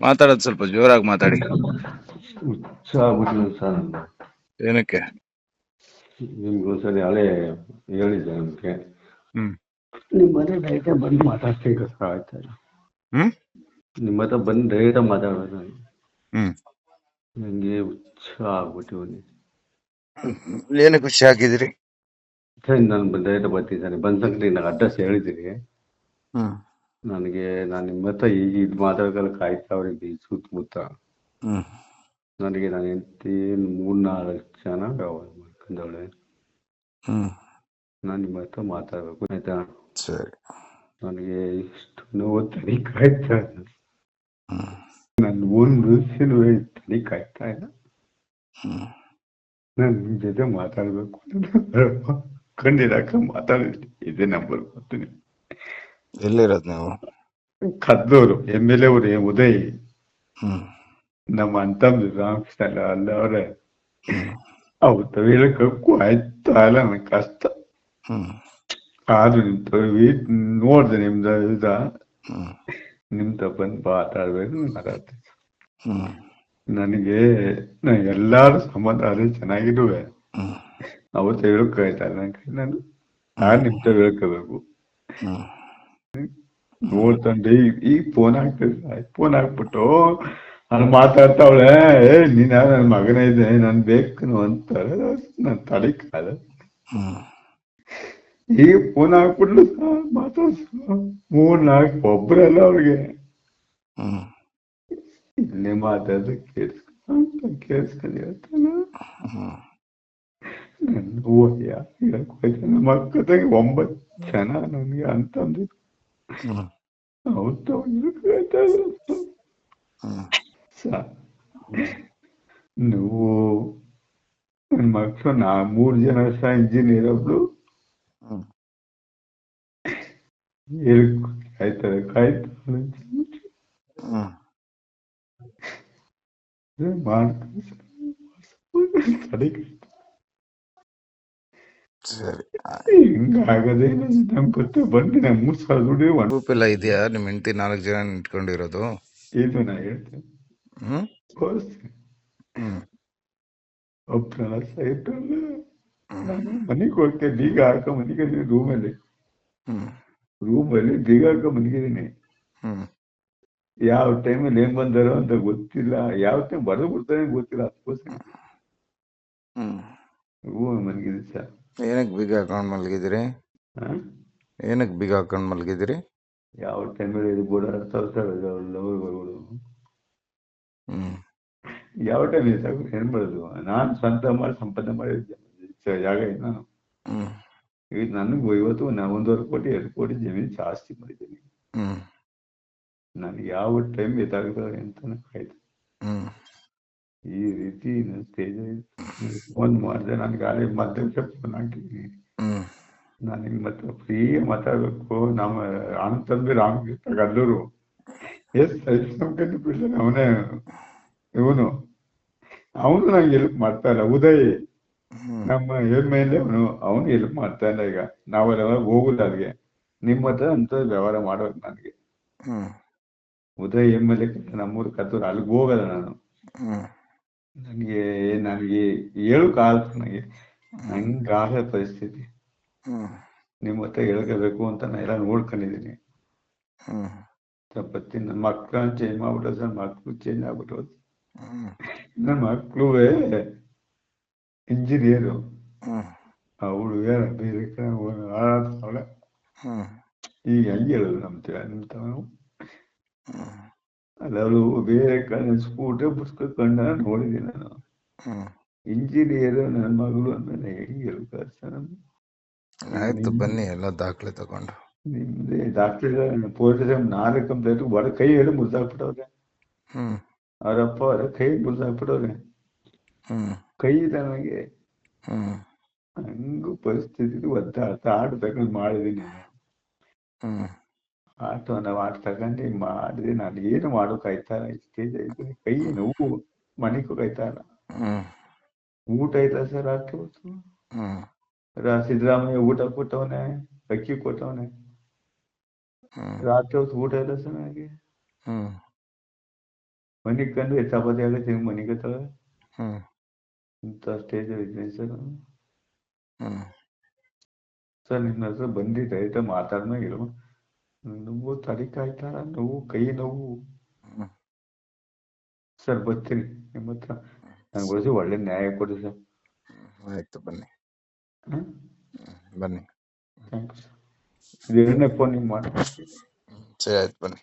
ಮಾತಾಡೋದು ಸ್ವಲ್ಪ ಜೋರಾಗಿ ಮಾತಾಡಿ. ಹುಚ್ಚ ಆಗ್ಬಿಟ್ಟಿದೆ ಸರ್ ನಂದು ಏನಕ್ಕೆ? ನಿಮ್ಗೆ ಒಂದ್ಸರಿ ಹಳೆ ಹೇಳಿದ್ದೆ ನಮ್ಗೆ. ಹ್ಮ್. ನಿಮ್ಮ ಮನೆ ಡೈರೆಕ್ಟ್ ಬಂದು ಮಾತಾಡ್ತೀನಿ ಸರ್ ಆಯ್ತಾ? ಹ್ಮ್? ನಿಮ್ಮ ಹತ್ರ ಬಂದು ಡೈರೆಕ್ಟ್ ಮಾತಾಡೋದು ನಾನು ಹ್ಮ್. ನನಗೆ ಹುಚ್ಚ ಆಗ್ಬಿಟ್ಟಿವನಿ ಏನಕ್ಕೆ ಖುಷಿ ಹಾಕಿದಿರಿ ಸರಿ ನಾನು ಡೈರೆಕ್ಟ್ ಸರ್. ಬಂದ ಸಂಗತಿ ನಾನು ಅಡ್ರೆಸ್ ಹೇಳಿದಿರಿ. ಹ್ಮ್. ನನಗೆ ನಾನು ನಿಮ್ಮ ಹತ್ರ ಈಗ ಇದು ಮಾತಾಡೋಕೆ ಕಾಯ್ತಾ ಅವ್ರಿಗೆ ಸುತ್ತಮುತ್ತ ನನಗೆ ನಾನು ಹೆಂಡತಿ ಮೂರ್ನಾಲ್ಕು ಜನ ವ್ಯವಹಾರ ಮಾಡ್ಕೊಂಡವಳೆ. ನಾನು ನಿಮ್ಮ ಹತ್ರ ಮಾತಾಡ್ಬೇಕು ಆಯ್ತಾ? ಸರಿ. ನನಗೆ ಇಷ್ಟು ನೋವು ತಲೆ ಕಾಯ್ತಾ ಇಲ್ಲ. ನನ್ನ ಒಂದು ವಿಷಯನೂ ತನಿ ಕಾಯ್ತಾ ಇಲ್ಲ. ನಾನು ನಿಮ್ಮ ಜೊತೆ ಮಾತಾಡಬೇಕು ಕಂಡಿರಾಕ ಮಾತಾಡಿದ್ವಿ ಇದೇ ನಂಬರ್ ಬರ್ತೀನಿ ಎಲ್ಲಿರೋದು ನೀವು? ಕದ್ದೂರು ಎಂ ಎಲ್ ಎ ಅವರು ಉದಯ್. ಹ್ಮ್. ನಮ್ಮ ಅಂತಂದು ರಾಮಕೃಷ್ಣ ಅಲ್ಲ ಅವ್ರೆ. ಹ್ಮ್. ಅವ್ರ ಹೇಳಕ್ಕೂ ಆಯ್ತಾ ಇಲ್ಲ ನನಗೆ ಕಷ್ಟ. ಹ್ಮ್. ಆದ್ರೂ ನಿಮ್ ತವಿ ನೋಡ್ದೆ ನಿಮ್ದ ಇದ. ಹ್ಮ್. ನಿಮ್ ಬಂದು ಮಾತಾಡ್ಬೇಕು ಮಾತಾಡ್ತೀನಿ. ಹ್ಮ್. ನನಗೆ ನಾ ಎಲ್ಲಾರು ಸಂಬಂಧ ಅದೇ ಚೆನ್ನಾಗಿರುವೆ ಹ್ಮ್. ಅವತ್ತು ನನ್ ಕೈ ನಾನು ನಾನು ನಿಮ್ ಹೇಳ್ಕೋಬೇಕು ಹ್ಮ್. ನೋಡ್ತಂಡೆ ಈಗ ಫೋನ್ ಹಾಕ್ತಿದ್ದೆ ಫೋನ್ ಹಾಕ್ಬಿಟ್ಟು ನಾನು ಮಾತಾಡ್ತಾವಳೆ, ಏ, ನೀನ ನನ್ನ ಮಗನೇ ಇದೆ, ನನ್ ಬೇಕು ಅಂತಾರೆ. ನನ್ ತಲೆ ಕಾಲ. ಈಗ ಫೋನ್ ಹಾಕ್ಬಿಟ್ಲು ಮಾತಾಡ್ಸ ಮೂರ್ ನಾಲ್ಕು ಒಬ್ರಲ್ಲ ಅವ್ರಿಗೆ. ಇಲ್ಲೇ ಮಾತಾಡ್ದ ಕೇಳಿಸ್ಕೊಂತ ಕೇಳಿಸ್ಕೊಂಡು ಹೇಳ್ತಾನ. ನನ್ನ ಓಯ್ಯ ಹೇಳಕ್ ಹೋಯ್ತು? ನಮ್ಮ ಅಕ್ಕದಾಗೆ ಒಂಬತ್ತು ಜನ ನನ್ಗೆ ಅಂತಂದು ಹ್ಮ್ ಹೌದು ಹ್ಮ್ ನೀವು ನನ್ನ ಮಕ್ಕಳು ನಾ ಮೂರು ಜನ ಸಹ ಇಂಜಿನಿಯರ್ ಒಬ್ಳು ಹ್ಮ್ ಹೇಳಿ ಸರಿ ಹಿಂಗಾಗದೆ ನಮ್ ಗೊತ್ತ ಬಂದು ನಮ್ಮ ಮೂರ್ ಸಾವಿರ ದುಡ್ಡು ಗ್ರೂಪ್ ಎಲ್ಲ ಇದೆಯಾ ನಿಮ್ ಹೆಂಡತಿ ನಾಲ್ಕು ಜನ ಇಟ್ಕೊಂಡಿರೋದು ಏನು ನಾ ಹೇಳ್ತೇನೆ ಹ್ಮ್ ತೋರಿಸ್ತೀನಿ ಹ್ಮ್ ಒಬ್ಬನ ಸೈಟಲ್ಲ ನಾನು ಮನೆಗೆ ಹೋಗ್ತೇನೆ ಬೀಗ ಹಾಕ ಮನೆಗೆ ರೂಮಲ್ಲಿ ಹ್ಮ್ ರೂಮಲ್ಲಿ ಬೀಗ ಹಾಕ ಮನೆಗಿದ್ದೀನಿ ಹ್ಮ್ ಯಾವ ಟೈಮಲ್ಲಿ ಏನ್ ಬಂದಾರೋ ಅಂತ ಗೊತ್ತಿಲ್ಲ ಯಾವ ಟೈಮ್ ಬರೆದು ಬಿಡ್ತಾನೆ ಗೊತ್ತಿಲ್ಲ ಅದಕ್ಕೋಸ್ಕರ ಹ್ಮ್ ರೂಮ್ ಮನೆಗಿದೆ ಸರ್ ಏನಕ್ಕೆ ಬೀಗ ಹಾಕೊಂಡು ಮಲಗಿದಿರಿ? ಏನಕ್ಕೆ ಬೀಗ ಹಾಕೊಂಡು ಮಲಗಿದಿರಿ ಯಾವ ಟೈಮಲ್ಲಿ ಇದು ಓಡಾಡ್ತಾವೆ ಲವರ್ಗಳು ಹ್ಮ್. ಯಾವ ಟೈಮ್ ಸಾಕು ಏನ್ ಮಾಡೋದು ನಾನು ಸ್ವಂತ ಮಾಡಿ ಸಂಪಾದನೆ ಮಾಡಿ ಜಾಗ ಇದೆ ನಾನು. ಈಗ ನನಗೆ ಇವತ್ತು ಒಂದೂವರೆ ಕೋಟಿ ಎರಡು ಕೋಟಿ ಜಮೀನು ಜಾಸ್ತಿ ಮಾಡಿದ್ದೀನಿ. ನನಗೆ ಯಾವ ಟೈಮ್ ಎದಾಗ್ತದೆ ಅಂತ ಹ್ಮ್ ಈ ರೀತಿ ಫೋನ್ ಮಾಡಿದೆ ನನಗೆ ಅಲ್ಲಿ ಮಧ್ಯಕ್ಕೆ ಫೋನ್ ಹಾಕಿದ್ದೀನಿ. ನಾನು ನಿಮ್ಮ ಹತ್ರ ಫ್ರೀ ಮಾತಾಡ್ಬೇಕು. ನಮ್ಮ ಅಣ್ಣ ರಾಮ್ ಗಲ್ಲೂರು. ಎಸ್ ನಂಬ್ಕೊಂಡು ಬಿಡ್ತಾನೆ ಅವನೇ ಇವನು. ಅವನು ನಂಗೆ ಹೆಲ್ಪ್ ಮಾಡ್ತಾ ಇಲ್ಲ. ಉದಯ್ ನಮ್ಮ ಮೇಲೆ ಅವನು. ಅವನು ಹೆಲ್ಪ್ ಮಾಡ್ತಾ ಇಲ್ಲ ಈಗ. ನಾವೆಲ್ಲ ಹೋಗುಲ್ಲ ಅಲ್ಲಿಗೆ. ನಿಮ್ಮ ಹತ್ರ ಅಂತ ವ್ಯವಹಾರ ಮಾಡೋದು ನನಗೆ. ಉದಯ್ ಎಂ ಎಲ್ ಎ ನಮ್ಮೂರು ಕತ್ತೂರು ಅಲ್ಲಿಗೆ ಹೋಗಲ್ಲ ನಾನು. ನನಗೆ ನನಗೆ ಹೇಳೋಕ್ಕಾಗಲ್ಲ ನನಗೆ. ಹಂಗಾಗ ಪರಿಸ್ಥಿತಿ. ಹ್ಮ್. ನಿಮ್ಮ ಹತ್ರ ಹೇಳ್ಕೋಬೇಕು ಅಂತ ನಾನು ಎಲ್ಲ ನೋಡ್ಕೊಂಡಿದ್ದೀನಿ. ಹ್ಮ್. ತಪ್ಪತ್ತಿ ನನ್ನ ಮಕ್ಕಳನ್ನ ಚೇಂಜ್ ಮಾಡ್ಬಿಟ್ಟು ಸರ್ ಮಕ್ಕಳು ಚೇಂಜ್ ಆಗ್ಬಿಟ್ಟು ಹ್ಮ್. ನನ್ನ ಮಕ್ಕಳು ಇಂಜಿನಿಯರು ಹ್ಮ್. ಅವಳು ಬೇರೆ ಬೇರೆ ಕಡೆ ಹಾಳಾಡ್ತಾವಳೆ ಹ್ಮ್. ಈಗ ಹೆಂಗೆ ಹೇಳೋದು ನಮ್ಮ ನಿಮ್ಮ ಹ್ಮ್. ಅಲ್ಲ ಬೇರೆ ಕಡೆ ಸ್ಕೂಟರ್ ಪುಸ್ತಕ ಕಂಡ ನೋಡಿದ್ದೀನಿ ನಾನು. ಇಂಜಿನಿಯರ್ ನನ್ನ ಮಗಳು ಅಂದ್ರೆ ಹೇಳಿ ಕೆಲಸ ಸರ್ ಆಯ್ತು ಬನ್ನಿ ಎಲ್ಲ ದಾಖಲೆ ತಗೊಂಡು. ನಿಮ್ದೇ ಡಾಕ್ಟರ್ ಪೊಲೀಸ್ ನಾಲ್ಕು ಕಂಪ್ಲೇಂಟ್ ಬಡ ಕೈ ಹೇಳಿ ಮುರಿದಾಕ್ಬಿಟ್ಟವ್ರೆ. ಹ್ಮ್. ಅವರಪ್ಪ ಅವರ ಕೈ ಮುರಿದಾಕ್ಬಿಟ್ಟವ್ರೆ. ಹ್ಮ್. ಕೈ ಇದೆ ನನಗೆ. ಹಂಗು ಪರಿಸ್ಥಿತಿ ಒದ್ದಾಡ್ತಾ ಆಟ ತಗೊಂಡು ಮಾಡಿದೀನಿ ಹ್ಮ್ ಆಟ ನಾವು ಆಟ ತಗೊಂಡು ಮಾಡಿದೆ ನಾನು ಏನು ಮಾಡೋಕಾಯ್ತಾ ಸ್ಟೇಜ್ ಐತೆ ಕೈ ನೋವು ಊಟ ಆಯ್ತಾ ಸರ್ ಹ್ಮ್. ರಾ- ಸಿದ್ದರಾಮಯ್ಯ ಊಟ ಕೊಟ್ಟವನೆ ಅಕ್ಕಿ ಕೊಟ್ಟವನೆ? ರಾತ್ರಿ ಹೊತ್ತು ಊಟ ಇಲ್ಲ ಸರ್ ನನಗೆ. ಮನಿಗ್ ಕಂಡು ಚಪಾತಿ ಆಗತ್ತೆ ಹಿಂಗ್ ಮನೆಗೆ ಇಂಥ ಸ್ಟೇಜ್ ಇದ್ದೀನಿ ಸರ್ ಸರ್ ನಿಮ್ಮ ಹತ್ರ ಬಂದಿದ್ದ ಆಯ್ತಾ ನೋವು ತಡಿಕಾಯ್ತಾ ನೋವು ಕೈ ನೋವು ಸರ್ ಬರ್ತೀನಿ ನಿಮ್ಮ ಹತ್ರ ನಂಗೆ ಒಳ್ಳೆ ನ್ಯಾಯ ಕೊಡಿ ಸರ್ ಆಯ್ತು ಬನ್ನಿ ಬನ್ನಿ ಥ್ಯಾಂಕ್ಸ್ ಸರ್ ಎರಡನೇ ಫೋನ್ ನಿಮ್ಗೆ ಮಾಡಿ ಸರಿ ಆಯ್ತು ಬನ್ನಿ